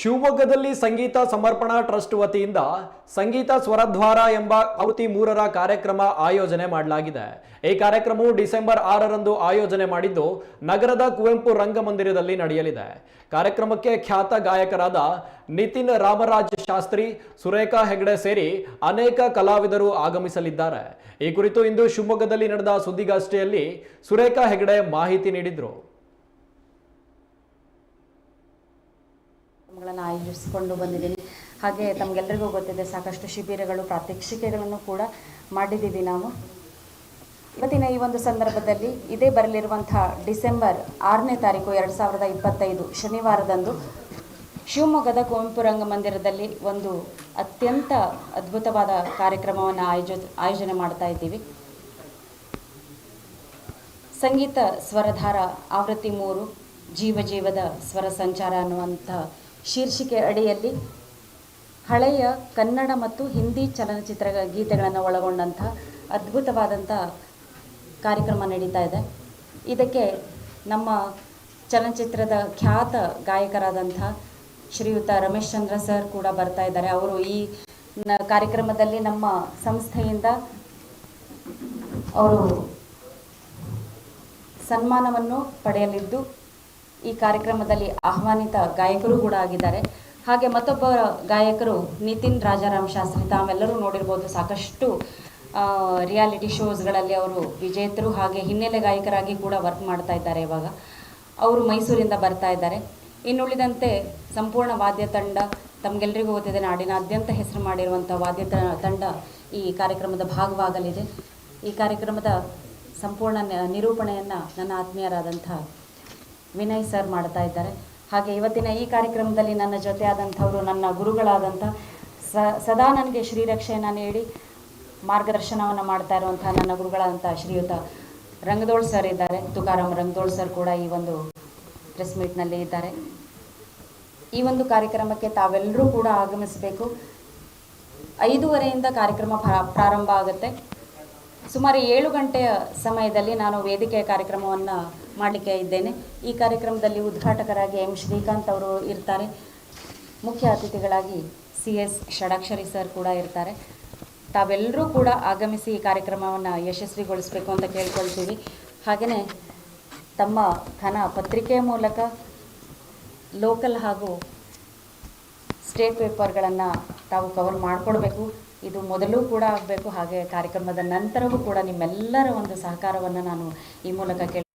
ಶಿವಮೊಗ್ಗದಲ್ಲಿ ಸಂಗೀತ ಸಮರ್ಪಣಾ ಟ್ರಸ್ಟ್ ವತಿಯಿಂದ ಸಂಗೀತ ಸ್ವರದ್ವಾರ ಎಂಬ ಅವತಿ ಮೂರರ ಕಾರ್ಯಕ್ರಮ ಆಯೋಜನೆ ಮಾಡಲಾಗಿದೆ. ಈ ಕಾರ್ಯಕ್ರಮವು ಡಿಸೆಂಬರ್ ಆರರಂದು ಆಯೋಜನೆ ಮಾಡಿದ್ದು ನಗರದ ಕುವೆಂಪು ರಂಗಮಂದಿರದಲ್ಲಿ ನಡೆಯಲಿದೆ. ಕಾರ್ಯಕ್ರಮಕ್ಕೆ ಖ್ಯಾತ ಗಾಯಕರಾದ ನಿತಿನ್ ರಾಮರಾಜ್ ಶಾಸ್ತ್ರಿ, ಸುರೇಖಾ ಹೆಗ್ಡೆ ಸೇರಿ ಅನೇಕ ಕಲಾವಿದರು ಆಗಮಿಸಲಿದ್ದಾರೆ. ಈ ಕುರಿತು ಇಂದು ಶಿವಮೊಗ್ಗದಲ್ಲಿ ನಡೆದ ಸುದ್ದಿಗೋಷ್ಠಿಯಲ್ಲಿ ಸುರೇಖಾ ಹೆಗ್ಡೆ ಮಾಹಿತಿ ನೀಡಿದರು. ಕಾರ್ಯಕ್ರಮಗಳನ್ನು ಆಯೋಜಿಸಿಕೊಂಡು ಬಂದಿದ್ದೀನಿ. ಹಾಗೆ ತಮಗೆಲ್ಲರಿಗೂ ಗೊತ್ತಿದೆ, ಸಾಕಷ್ಟು ಶಿಬಿರಗಳು, ಪ್ರಾತ್ಯಕ್ಷಿಕೆಗಳನ್ನು ಕೂಡ ಮಾಡಿದ್ದೀವಿ ನಾವು. ಇವತ್ತಿನ ಈ ಒಂದು ಸಂದರ್ಭದಲ್ಲಿ ಇದೇ ಬರಲಿರುವಂತಹ ಡಿಸೆಂಬರ್ ಆರನೇ ತಾರೀಕು ಎರಡು ಸಾವಿರದ ಇಪ್ಪತ್ತೈದು ಶನಿವಾರದಂದು ಶಿವಮೊಗ್ಗದ ಕುವೆಂಪು ರಂಗಮಂದಿರದಲ್ಲಿ ಒಂದು ಅತ್ಯಂತ ಅದ್ಭುತವಾದ ಕಾರ್ಯಕ್ರಮವನ್ನು ಆಯೋಜ, ಆಯೋಜನೆ ಮಾಡ್ತಾ ಇದ್ದೀವಿ. ಸಂಗೀತ ಸ್ವರಧಾರ ಆವೃತ್ತಿ ಮೂರು, ಜೀವ ಜೀವದ ಸ್ವರ ಸಂಚಾರ ಅನ್ನುವಂಥ ಶೀರ್ಷಿಕೆ ಅಡಿಯಲ್ಲಿ ಹಳೆಯ ಕನ್ನಡ ಮತ್ತು ಹಿಂದಿ ಚಲನಚಿತ್ರ ಗೀತೆಗಳನ್ನು ಒಳಗೊಂಡಂಥ ಅದ್ಭುತವಾದಂಥ ಕಾರ್ಯಕ್ರಮ ನಡೀತಾ ಇದೆ. ಇದಕ್ಕೆ ನಮ್ಮ ಚಲನಚಿತ್ರದ ಖ್ಯಾತ ಗಾಯಕರಾದಂಥ ಶ್ರೀಯುತ ರಮೇಶ್ ಚಂದ್ರ ಸರ್ ಕೂಡ ಬರ್ತಾ ಇದ್ದಾರೆ. ಅವರು ಈ ಕಾರ್ಯಕ್ರಮದಲ್ಲಿ ನಮ್ಮ ಸಂಸ್ಥೆಯಿಂದ ಅವರು ಸನ್ಮಾನವನ್ನು ಪಡೆಯಲಿದ್ದು ಈ ಕಾರ್ಯಕ್ರಮದಲ್ಲಿ ಆಹ್ವಾನಿತ ಗಾಯಕರು ಕೂಡ ಆಗಿದ್ದಾರೆ. ಹಾಗೆ ಮತ್ತೊಬ್ಬ ಗಾಯಕರು ನಿತಿನ್ ರಾಜಾರಾಮ್ ಶಾಸ್ತ್ರಿ, ತಾವೆಲ್ಲರೂ ನೋಡಿರ್ಬೋದು ಸಾಕಷ್ಟು ರಿಯಾಲಿಟಿ ಶೋಸ್ಗಳಲ್ಲಿ ಅವರು ವಿಜೇತರು ಹಾಗೆ ಹಿನ್ನೆಲೆ ಗಾಯಕರಾಗಿ ಕೂಡ ವರ್ಕ್ ಮಾಡ್ತಾ ಇದ್ದಾರೆ ಇವಾಗ. ಅವರು ಮೈಸೂರಿಂದ ಬರ್ತಾ ಇದ್ದಾರೆ. ಇನ್ನುಳಿದಂತೆ ಸಂಪೂರ್ಣ ವಾದ್ಯ ತಂಡ ತಮಗೆಲ್ಲರಿಗೂ ಗೊತ್ತಿದೆ, ನಾಡಿನಾದ್ಯಂತ ಹೆಸರು ಮಾಡಿರುವಂಥ ವಾದ್ಯ ತಂಡ ಈ ಕಾರ್ಯಕ್ರಮದ ಭಾಗವಾಗಲಿದೆ. ಈ ಕಾರ್ಯಕ್ರಮದ ಸಂಪೂರ್ಣ ನಿರೂಪಣೆಯನ್ನು ನನ್ನ ಆತ್ಮೀಯರಾದಂಥ ವಿನಯ್ ಸರ್ ಮಾಡ್ತಾ ಇದ್ದಾರೆ. ಹಾಗೆ ಇವತ್ತಿನ ಈ ಕಾರ್ಯಕ್ರಮದಲ್ಲಿ ನನ್ನ ಜೊತೆ ಆದಂಥವರು ನನ್ನ ಗುರುಗಳಾದಂಥ ಸ ಸದಾ ನನಗೆ ಶ್ರೀರಕ್ಷೆಯನ್ನು ನೀಡಿ ಮಾರ್ಗದರ್ಶನವನ್ನು ಮಾಡ್ತಾ ಇರುವಂಥ ನನ್ನ ಗುರುಗಳಾದಂಥ ಶ್ರೀಯುತ ರಂಗದೋಳ್ ಸರ್ ಇದ್ದಾರೆ. ತುಕಾರಾಮ್ ರಂಗದೋಳ್ ಸರ್ ಕೂಡ ಈ ಒಂದು ಪ್ರೆಸ್ ಮೀಟ್ನಲ್ಲಿ ಇದ್ದಾರೆ. ಈ ಒಂದು ಕಾರ್ಯಕ್ರಮಕ್ಕೆ ತಾವೆಲ್ಲರೂ ಕೂಡ ಆಗಮಿಸಬೇಕು. ಐದೂವರೆಯಿಂದ ಕಾರ್ಯಕ್ರಮ ಪ್ರಾರಂಭ ಆಗುತ್ತೆ. ಸುಮಾರು ಏಳು ಗಂಟೆಯ ಸಮಯದಲ್ಲಿ ನಾನು ವೇದಿಕೆಯ ಕಾರ್ಯಕ್ರಮವನ್ನು ಮಾಡಲಿಕ್ಕೆ ಇದ್ದೇನೆ. ಈ ಕಾರ್ಯಕ್ರಮದಲ್ಲಿ ಉದ್ಘಾಟಕರಾಗಿ ಎಂ ಶ್ರೀಕಾಂತ್ ಅವರು ಇರ್ತಾರೆ. ಮುಖ್ಯ ಅತಿಥಿಗಳಾಗಿ ಸಿ ಎಸ್ ಷಡಾಕ್ಷರಿ ಸರ್ ಕೂಡ ಇರ್ತಾರೆ. ತಾವೆಲ್ಲರೂ ಕೂಡ ಆಗಮಿಸಿ ಈ ಕಾರ್ಯಕ್ರಮವನ್ನು ಯಶಸ್ವಿಗೊಳಿಸಬೇಕು ಅಂತ ಕೇಳ್ಕೊಳ್ತೀವಿ. ಹಾಗೆಯೇ ತಮ್ಮ ಘನ ಪತ್ರಿಕೆಯ ಮೂಲಕ ಲೋಕಲ್ ಹಾಗೂ ಸ್ಟೇಟ್ ಪೇಪರ್ಗಳನ್ನು ತಾವು ಕವರ್ ಮಾಡಿಕೊಡ್ಬೇಕು. ಇದು ಮೊದಲು ಕೂಡ ಆಗಬೇಕು, ಹಾಗೆ ಕಾರ್ಯಕ್ರಮದ ನಂತರವೂ ಕೂಡ ನಿಮ್ಮೆಲ್ಲರ ಒಂದು ಸಹಕಾರವನ್ನು ನಾನು ಈ ಮೂಲಕ ಕೇಳಿ